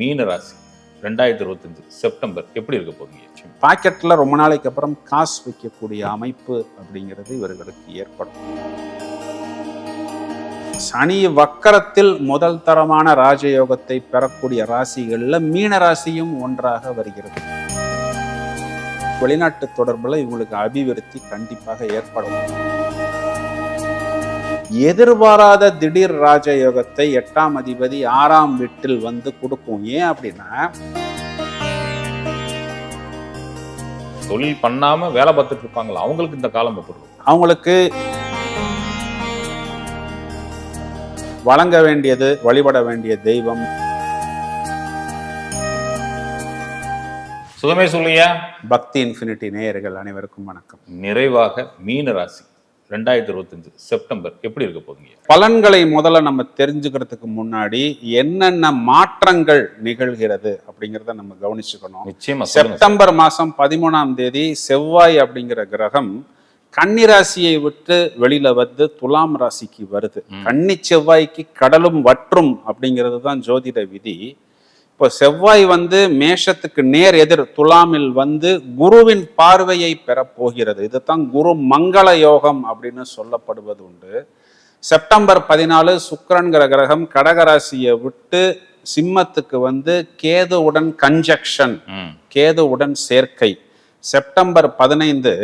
மீன ராசி ரெண்டாயிரத்தி இருபத்தஞ்சு செப்டம்பர் எப்படி இருக்க போகுங்க பாக்கெட்டில் ரொம்ப நாளைக்கு அப்புறம் காசு வைக்கக்கூடிய அமைப்பு அப்படிங்கிறது இவர்களுக்கு ஏற்படும். சனி வக்கரத்தில் முதல் தரமான ராஜயோகத்தை பெறக்கூடிய ராசிகள்ல மீன ராசியும் ஒன்றாக வருகிறது. வெளிநாட்டு தொடர்புல இவங்களுக்கு அபிவிருத்தி கண்டிப்பாக ஏற்படும். எதிர்பாராத திடீர் ராஜயோகத்தை எட்டாம் அதிபதி ஆறாம் வீட்டில் வந்து கொடுக்கும். ஏன் அப்படின்னா தொழில் பண்ணாம வேலை பார்த்துட்டு இருப்பாங்களா? அவங்களுக்கு இந்த காலம் எப்படி அவங்களுக்கு வழங்க வேண்டியது வழிபட வேண்டிய தெய்வம். சுகமே சொல்லியா பக்தி இன்ஃபினிட்டி நேயர்கள் அனைவருக்கும் வணக்கம். நிறைவாக மீன ராசி ரெண்டாயிரத்தி இருபத்தஞ்சு செப்டம்பர் எப்படி இருக்க போறீங்க பலன்களை முதல்ல நம்ம தெரிஞ்சுக்கிறதுக்கு முன்னாடி என்னென்ன மாற்றங்கள் நிகழ்கிறது அப்படிங்கிறத நம்ம கவனிச்சுக்கணும். நிச்சயமா செப்டம்பர் மாசம் பதிமூணாம் தேதி செவ்வாய் அப்படிங்கிற கிரகம் கன்னி ராசியை விட்டு வெளியில வந்து துலாம் ராசிக்கு வருது. கன்னி செவ்வாய்க்கு கடலும் வற்றும் அப்படிங்கிறது தான் ஜோதிட விதி. இப்போ செவ்வாய் வந்து மேஷத்துக்கு நேர் எதிர் துலாமில் வந்து குருவின் பார்வையை பெறப் போகிறது. இதுதான் குரு மங்கள யோகம் அப்படின்னு சொல்லப்படுவது உண்டு. செப்டம்பர் பதினாலு சுக்கிரன்கிற கிரகம் கடகராசியை விட்டு சிம்மத்துக்கு வந்து கேதுவுடன் கன்ஜக்ஷன் கேதுவுடன் சேர்க்கை. செப்டம்பர் பதினைந்து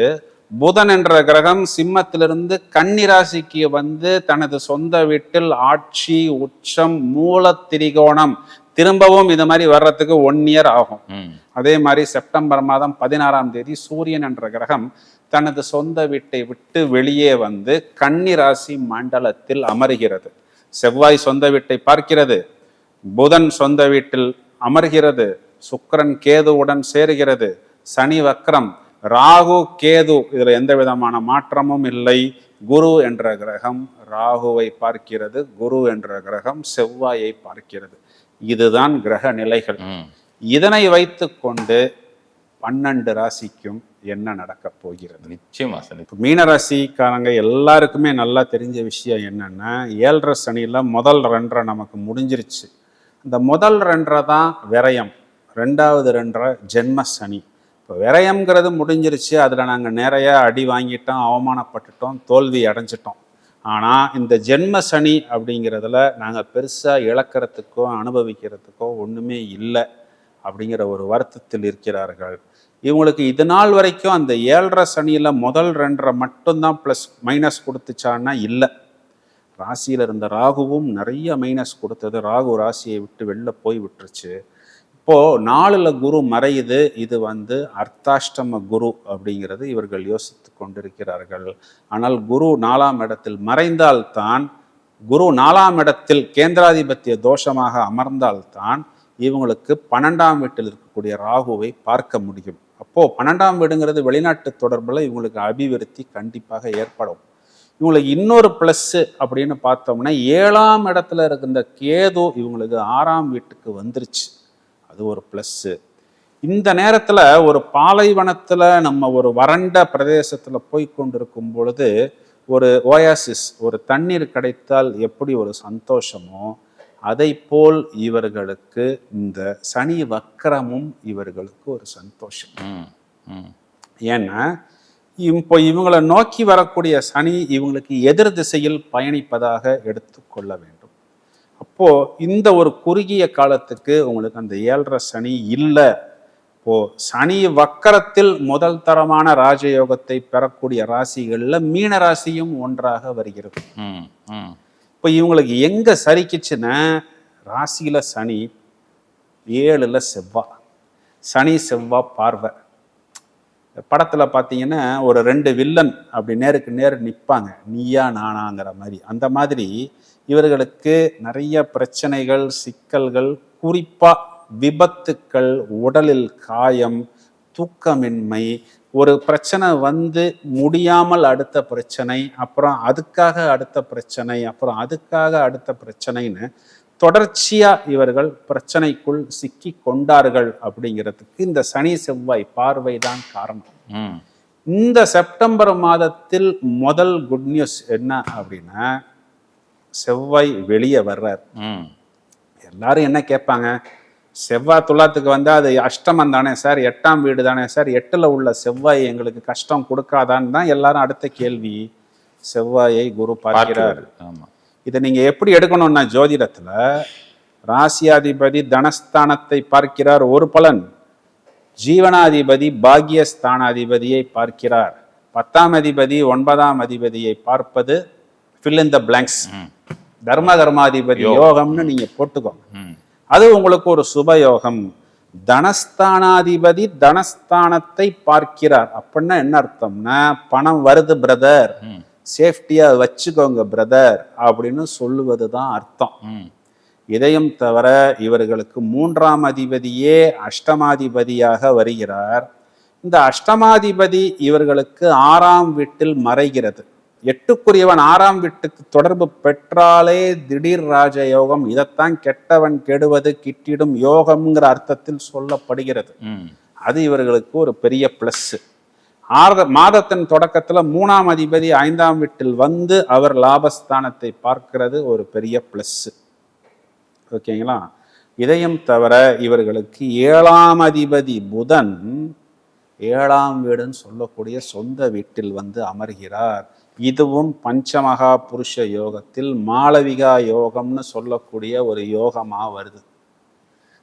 புதன் என்ற கிரகம் சிம்மத்திலிருந்து கன்னி ராசிக்கு வந்து தனது சொந்த வீட்டில் ஆட்சி உச்சம் மூல திரிகோணம் திரும்பவும் இது மாதிரி வர்றதுக்கு ஒன் இயர் ஆகும். அதே மாதிரி செப்டம்பர் மாதம் பதினாறாம் தேதி சூரியன் என்ற கிரகம் தனது சொந்த வீட்டை விட்டு வெளியே வந்து கன்னி ராசி மண்டலத்தில் அமருகிறது. செவ்வாய் சொந்த வீட்டை பார்க்கிறது. புதன் சொந்த வீட்டில் அமர்கிறது. சுக்கிரன் கேதுவுடன் சேருகிறது. சனி வக்ரம் ராகு கேது இதுல எந்த விதமான மாற்றமும் இல்லை. குரு என்ற கிரகம் ராகுவை பார்க்கிறது. குரு என்ற கிரகம் செவ்வாயை பார்க்கிறது. இதுதான் கிரக நிலைகள். இதனை வைத்துக்கொண்டு பன்னெண்டு ராசிக்கும் என்ன நடக்கப் போகிறது? நிச்சயமா சனி. இப்போ மீனராசிக்காரங்க எல்லாருக்குமே நல்லா தெரிஞ்ச விஷயம் என்னன்னா ஏழரை சனியில் முதல் ரெண்டரை நமக்கு முடிஞ்சிருச்சு. இந்த முதல் ரெண்டரை தான் விரயம். ரெண்டாவது ரெண்டரை ஜென்ம சனி. இப்போ விரயம்ங்கிறது முடிஞ்சிருச்சு. அதில் நாங்கள் நிறைய அடி வாங்கிட்டோம் அவமானப்பட்டுட்டோம் தோல்வி அடைஞ்சிட்டோம். ஆனால் இந்த ஜென்ம சனி அப்படிங்கிறதுல நாங்கள் பெருசாக இழக்கிறதுக்கோ அனுபவிக்கிறதுக்கோ ஒன்றுமே இல்லை அப்படிங்கிற ஒரு வருத்தத்தில் இருக்கிறார்கள். இவங்களுக்கு இது நாள் வரைக்கும் அந்த ஏழரை சனியில் முதல் ரெண்டரை மட்டும்தான் ப்ளஸ் மைனஸ் கொடுத்துச்சான்னா இல்லை. ராசியில் இருந்த ராகுவும் நிறைய மைனஸ் கொடுத்தது. ராகு ராசியை விட்டு வெளில போய் விட்டுருச்சு. இப்போது நாளில் குரு மறையுது இது வந்து அர்த்தாஷ்டம குரு அப்படிங்கிறது இவர்கள் யோசித்து கொண்டிருக்கிறார்கள். ஆனால் குரு நாலாம் இடத்தில் மறைந்தால்தான் குரு நாலாம் இடத்தில் கேந்திராதிபத்திய தோஷமாக அமர்ந்தால்தான் இவங்களுக்கு பன்னெண்டாம் வீட்டில் இருக்கக்கூடிய ராகுவை பார்க்க முடியும். அப்போது பன்னெண்டாம் வீடுங்கிறது வெளிநாட்டு தொடர்பில் இவங்களுக்கு அபிவிருத்தி கண்டிப்பாக ஏற்படும். இவங்களுக்கு இன்னொரு ப்ளஸ்ஸு அப்படின்னு பார்த்தோம்னா ஏழாம் இடத்துல இருக்கின்ற கேது இவங்களுக்கு ஆறாம் வீட்டுக்கு வந்துருச்சு. அது ஒரு ப்ளஸ்ஸு இந்த நேரத்தில் ஒரு பாலைவனத்தில் நம்ம ஒரு வறண்ட பிரதேசத்தில் போய் கொண்டிருக்கும் பொழுது ஒரு ஓயாசிஸ் ஒரு தண்ணீர் கிடைத்தால் எப்படி ஒரு சந்தோஷமோ அதை போல் இவர்களுக்கு இந்த சனி வக்கரமும் இவர்களுக்கு ஒரு சந்தோஷம். ஏன்னா இப்போ இவங்களை நோக்கி வரக்கூடிய சனி இவங்களுக்கு எதிர் திசையில் பயணிப்பதாக எடுத்துக்கொள்ள வேண்டும். அப்போ இந்த ஒரு குறுகிய காலத்துக்கு உங்களுக்கு அந்த ஏழரை சனி இல்லை. இப்போ சனி வக்கரத்தில் முதல் தரமான ராஜயோகத்தை பெறக்கூடிய ராசிகள்ல மீன ராசியும் ஒன்றாக வருகிறது. இப்போ இவங்களுக்கு எங்க சரிக்குச்சுன்னா ராசியில சனி ஏழுல செவ்வாய் சனி செவ்வாய் பார்வை. படத்துல பார்த்தீங்கன்னா ஒரு ரெண்டு வில்லன் அப்படி நேருக்கு நேர் நிற்பாங்க நீயா நானாங்கிற மாதிரி. அந்த மாதிரி இவர்களுக்கு நிறைய பிரச்சனைகள் சிக்கல்கள் குறிப்பா விபத்துக்கள் உடலில் காயம் தூக்கமின்மை ஒரு பிரச்சனை வந்து முடியாமல் அடுத்த பிரச்சனை அப்புறம் அதுக்காக அடுத்த பிரச்சனை அப்புறம் அதுக்காக அடுத்த பிரச்சனைன்னு தொடர்ச்சியா இவர்கள் பிரச்சனைக்குள் சிக்கி கொண்டார்கள் அப்படிங்கிறதுக்கு இந்த சனி செவ்வாய் பார்வை தான் காரணம். இந்த செப்டம்பர் மாதத்தில் முதல் குட் நியூஸ் என்ன அப்படின்னா செவ்வாய் வெளியே வர்றார். எல்லாரும் என்ன கேட்பாங்க? செவ்வாய் துலாத்துக்கு வந்தா அது அஷ்டமம் தானே சார் எட்டாம் வீடு தானே சார் எட்டுல உள்ள செவ்வாய் எங்களுக்கு கஷ்டம் கொடுக்காதான்னு தான் எல்லாரும் அடுத்த கேள்வி. செவ்வாயை குரு பார்க்கிறார் பார்க்கிறாரு. ஆமா. இதை நீங்க எப்படி எடுக்கணும்னா ஜோதிடத்துல ராசியாதிபதி தனஸ்தானத்தை பார்க்கிறார் ஒரு பலன். ஜீவனாதிபதி பாக்யஸ்தானாதிபதியை பார்க்கிறார். பத்தாம் அதிபதி ஒன்பதாம் அதிபதியை பார்ப்பது in the blanks. ம். தர்ம கர்மாதிபதி யோகம்னு நீங்க போட்டுக்கோங்க. அது உங்களுக்கு ஒரு சுபயோகம் தனஸ்தானாதிபதி தனஸ்தானத்தை பார்க்கிறார். அப்படின்னா என்ன அர்த்தம்னா பணம் வருது பிரதர் ம் சேஃப்டியா வச்சுக்கோங்க பிரதர் அப்படின்னு சொல்லுவது தான் அர்த்தம் இதையும் தவிர இவர்களுக்கு மூன்றாம் அதிபதியே அஷ்டமாதிபதியாக வருகிறார். இந்த அஷ்டமாதிபதி இவர்களுக்கு ஆறாம் வீட்டில் மறைகிறது. எட்டுக்குரியவன் ஆறாம் வீட்டுக்கு தொடர்பு பெற்றாலே திடீர் ராஜயோகம் இதைத்தான் கெட்டவன் கெடுவது கிட்டிடும் யோகம்ங்கிற அர்த்தத்தில் சொல்லப்படுகிறது. அது இவர்களுக்கு ஒரு பெரிய பிளஸ் ஆறு மாதத்தின் தொடக்கத்தில் மூணாம் அதிபதி ஐந்தாம் வீட்டில் வந்து அவர் லாபஸ்தானத்தை பார்க்கிறது ஒரு பெரிய ப்ளஸ்ஸு ஓகேங்களா? இதையும் தவிர இவர்களுக்கு ஏழாம் அதிபதி புதன் ஏழாம் வீடுன்னு சொல்லக்கூடிய சொந்த வீட்டில் வந்து அமர்கிறார். இதுவும் பஞ்சமகா புருஷ யோகத்தில் மாளவிகா யோகம்னு சொல்லக்கூடிய ஒரு யோகமாக வருது.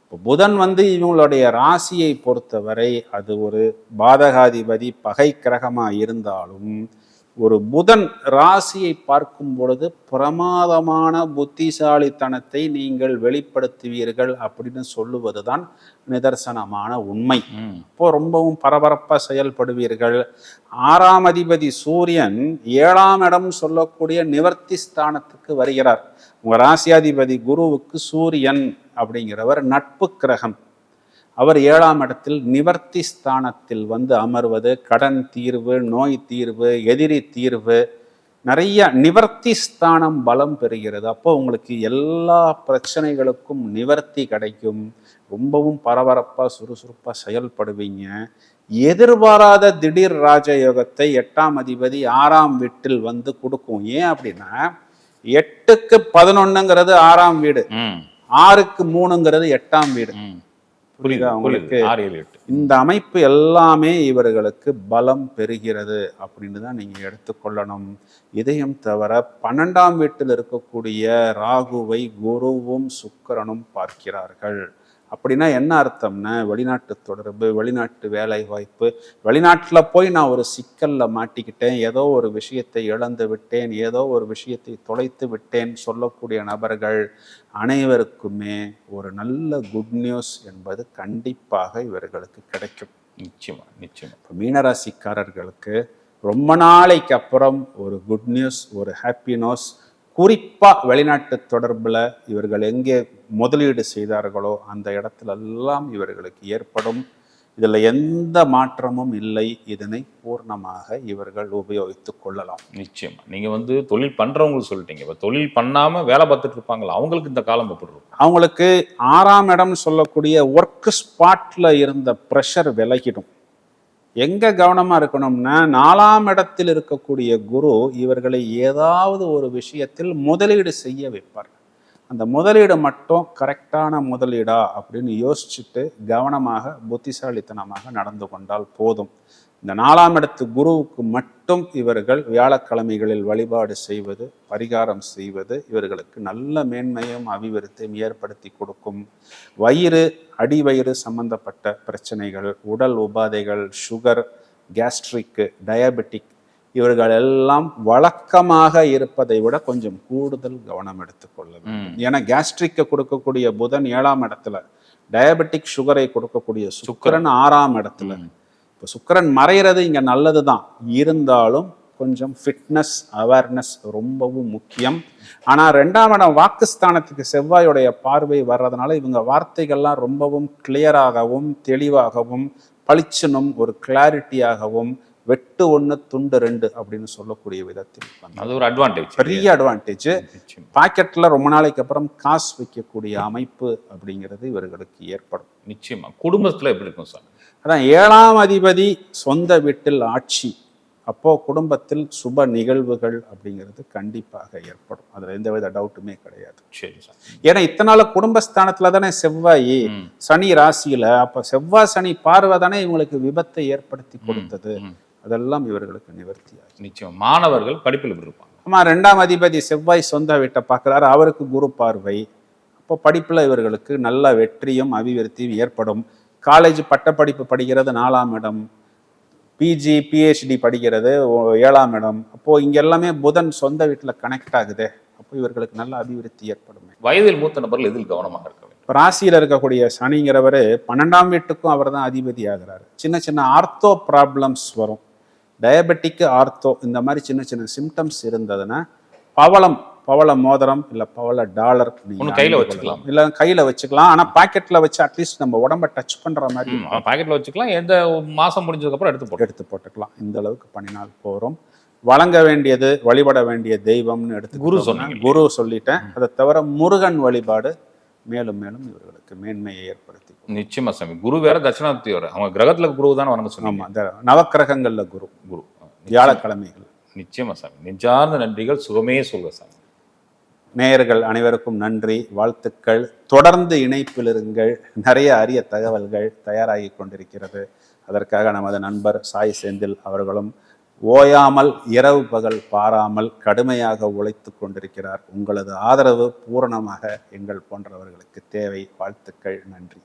இப்போ புதன் வந்து இவங்களுடைய ராசியை பொறுத்தவரை அது ஒரு பாதகாதிபதி பகை கிரகமா இருந்தாலும் ஒரு புதன் ராசியை பார்க்கும் பொழுது பிரமாதமான புத்திசாலித்தனத்தை நீங்கள் வெளிப்படுத்துவீர்கள் அப்படின்னு சொல்லுவதுதான் நிதர்சனமான உண்மை. இப்போ ரொம்பவும் பரபரப்பா செயல்படுவீர்கள். ஆறாம் அதிபதி சூரியன் ஏழாம் இடம் சொல்லக்கூடிய நிவர்த்தி ஸ்தானத்துக்கு வருகிறார். உங்க ராசியாதிபதி குருவுக்கு சூரியன். அப்படிங்கிறவர் நட்பு கிரகம். அவர் ஏழாம் இடத்தில் நிவர்த்தி ஸ்தானத்தில் வந்து அமர்வது கடன் தீர்வு நோய் தீர்வு எதிரி தீர்வு நிறைய நிவர்த்தி ஸ்தானம் பலம் பெறுகிறது. அப்போ உங்களுக்கு எல்லா பிரச்சனைகளுக்கும் நிவர்த்தி கிடைக்கும். ரொம்பவும் பரபரப்பாக சுறுசுறுப்பாக செயல்படுவீங்க. எதிர்பாராத திடீர் ராஜயோகத்தை எட்டாம் அதிபதி ஆறாம் வீட்டில் வந்து கொடுக்கும். ஏன் அப்படின்னா எட்டுக்கு பதினொன்னுங்கிறது ஆறாம் வீடு. ஆறுக்கு மூணுங்கிறது எட்டாம் வீடு. புரியுதா உங்களுக்கு? ஆறு ஏழு எட்டு. இந்த அமைப்பு எல்லாமே இவர்களுக்கு பலம் பெறுகிறது அப்படின்னு தான் நீங்க எடுத்துக்கொள்ளணும் இதையும் தவிர பன்னெண்டாம் வீட்டில் இருக்கக்கூடிய ராகுவை குருவும் சுக்கிரனும் பார்க்கிறார்கள். அப்படின்னா என்ன அர்த்தம்னா வெளிநாட்டு தொடர்பு வெளிநாட்டு வேலை வாய்ப்பு வெளிநாட்டில் போய் நான் ஒரு சிக்கல்ல மாட்டிக்கிட்டேன். ஏதோ ஒரு விஷயத்தை இழந்து விட்டேன். ஏதோ ஒரு விஷயத்தை தொலைத்து விட்டேன் சொல்லக்கூடிய நபர்கள் அனைவருக்குமே ஒரு நல்ல குட் நியூஸ் என்பது கண்டிப்பாக இவர்களுக்கு கிடைக்கும். நிச்சயமா நிச்சயமா. இப்போ மீனராசிக்காரர்களுக்கு ரொம்ப நாளைக்கு அப்புறம் ஒரு குட் நியூஸ் ஒரு ஹாப்பி நியூஸ் குறிப்பாக வெளிநாட்டு தொடர்பில் இவர்கள் எங்கே முதலீடு செய்தார்களோ அந்த இடத்துல எல்லாம் இவர்களுக்கு ஏற்படும். இதில் எந்த மாற்றமும் இல்லை. இதனை பூர்ணமாக இவர்கள் உபயோகித்துக் கொள்ளலாம். நிச்சயமா. நீங்க வந்து தொழில் பண்றவங்களுக்கு சொல்லிட்டீங்க. இப்ப தொழில் பண்ணாம வேலை பார்த்துட்டு இருப்பாங்களா? அவங்களுக்கு இந்த காலம் எப்படி இருக்கும்? அவங்களுக்கு ஆறாம் இடம் சொல்லக்கூடிய ஒர்க் ஸ்பாட்ல இருந்த ப்ரெஷர் விலகிடும். எங்க கவனமா இருக்கணும்னா நாலாம் இடத்தில் இருக்கக்கூடிய குரு இவர்களை ஏதாவது ஒரு விஷயத்தில் முதலீடு செய்ய வைப்பார். அந்த முதலீடு மட்டும் கரெக்டான முதலீடா அப்படின்னு யோசிச்சுட்டு கவனமாக புத்திசாலித்தனமாக நடந்து கொண்டால் போதும். இந்த நாலாம் இடத்து குருவுக்கு மட்டும் இவர்கள் வியாழக்கிழமைகளில் வழிபாடு செய்வது பரிகாரம் செய்வது இவர்களுக்கு நல்ல மேன்மையும் அபிவிருத்தியும் ஏற்படுத்தி கொடுக்கும். வயிறு அடிவயிறு சம்பந்தப்பட்ட பிரச்சனைகள் உடல் உபாதைகள் சுகர் கேஸ்ட்ரிக்கு டயபெட்டிக் இவர்கள் எல்லாம் வழக்கமாக இருப்பதை விட கொஞ்சம் கூடுதல் கவனம் எடுத்துக்கொள்ள வேண்டும். ஏன்னா கேஸ்ட்ரிக்கை கொடுக்கக்கூடிய புதன் ஏழாம் இடத்துல டயபெட்டிக் சுகரை கொடுக்கக்கூடிய சுக்கிரன். ஆறாம் இடத்துல. இப்போ சுக்கிரன் மறையிறது இங்க நல்லது தான் இருந்தாலும் கொஞ்சம் ஃபிட்னஸ் அவேர்னஸ் ரொம்பவும் முக்கியம். ஆனா ரெண்டாம் இடம் வாக்குஸ்தானத்துக்கு செவ்வாயுடைய பார்வை வர்றதுனால இவங்க வார்த்தைகள்லாம் ரொம்பவும் கிளியராகவும் தெளிவாகவும் பளிச்சுனும் ஒரு கிளாரிட்டியாகவும் வெட்டு ஒன்று துண்டு ரெண்டு அப்படின்னு சொல்லக்கூடிய விதத்தில். அது ஒரு அட்வான்டேஜ் பெரிய அட்வான்டேஜ் பாக்கெட்ல ரொம்ப நாளைக்கு அப்புறம் காசு வைக்கக்கூடிய அமைப்பு அப்படிங்கிறது இவர்களுக்கு ஏற்படும். நிச்சயமா. குடும்பத்துல எப்படி இருக்கும் சார்? அதான் ஏழாம் அதிபதி சொந்த வீட்டில் ஆட்சி. அப்போ குடும்பத்தில் சுப நிகழ்வுகள் அப்படிங்கிறது கண்டிப்பாக ஏற்படும். அதுல எந்தவித டவுட்டுமே கிடையாது. சரி சார். ஏன்னா இத்தனை நாள் குடும்பஸ்தானத்துல தானே செவ்வாய். சனி ராசியில. அப்ப செவ்வாய் சனி பார்வை தானே இவங்களுக்கு விபத்தை ஏற்படுத்தி கொடுத்தது. அதெல்லாம் இவர்களுக்கு நிவர்த்தி ஆகும் நிச்சயம். மாணவர்கள் படிப்பில் இருப்பாங்க ஆமா ரெண்டாம் அதிபதி செவ்வாய் சொந்த வீட்டை பார்க்குறாரு. அவருக்கு குரு பார்வை. அப்போ படிப்புல இவர்களுக்கு நல்ல வெற்றியும் அபிவிருத்தியும் ஏற்படும். காலேஜ் பட்டப்படிப்பு படிக்கிறது நாலாம் இடம். பிஜி பிஹெச்டி படிக்கிறது ஏழாம் இடம். அப்போ இங்க எல்லாமே புதன் சொந்த வீட்டுல கனெக்ட் ஆகுது. அப்போ இவர்களுக்கு நல்ல அபிவிருத்தி ஏற்படுமே. வயதில் மூத்த நபர்கள் எதில் கவனமாக இருக்க இப்போ ராசியில் இருக்கக்கூடிய சனிங்கிறவர் பன்னெண்டாம் வீட்டுக்கும் அவர் தான் அதிபதி ஆகிறாரு. சின்ன சின்ன ஆர்த்தோ ப்ராப்ளம்ஸ் வரும். டயபெட்டிக் ஆர்த்தோ இந்த மாதிரி சின்ன சின்ன சிம்டம்ஸ் இருந்ததுன்னா பவளம் பவள மோதிரம் இல்லை பவள டாலர் கையில வச்சுக்கலாம். இல்லை கையில் வச்சுக்கலாம். ஆனால் பாக்கெட்டில் வச்சு அட்லீஸ்ட் நம்ம உடம்ப டச் பண்ணுற மாதிரி ம், பாக்கெட்ல வச்சுக்கலாம். எந்த மாசம் முடிஞ்சதுக்கு அப்புறம் எடுத்து போட்டு எடுத்து போட்டுக்கலாம். இந்த அளவுக்கு பண்ணினால் போகிறோம் வழங்க வேண்டியது வழிபட வேண்டிய தெய்வம்னு எடுத்து குரு சொன்னீங்க. குரு சொல்லிட்டேன். அதை தவிர முருகன் வழிபாடு மேலும் மேலும் இவர்களுக்கு மேன்மையை ஏற்படுத்தி. நிச்சயமா சாமி. குரு வேற தட்சிணாமூர்த்தி வேற அவங்க கிரகத்துல குரு தானே வணங்க சொன்னீங்க. இந்த நவக்கிரகங்கள்ல குரு. குரு. வியாழக்கிழமைகள். நிச்சயமா சாமி. நெஞ்சார்ந்த நன்றிகள் சுகமே சொல்க சாமி. நேயர்கள் அனைவருக்கும் நன்றி வாழ்த்துக்கள். தொடர்ந்து இணைப்பில் இருங்கள். நிறைய அரிய தகவல்கள் தயாராகி கொண்டிருக்கிறது. அதற்காக நமது நண்பர் சாய் செந்தில் அவர்களும் ஓயாமல் இரவு பகல் பாராமல் கடுமையாக உழைத்து கொண்டிருக்கிறார். உங்களது ஆதரவு பூரணமாக எங்கள் போன்றவர்களுக்கு தேவை. வாழ்த்துக்கள். நன்றி.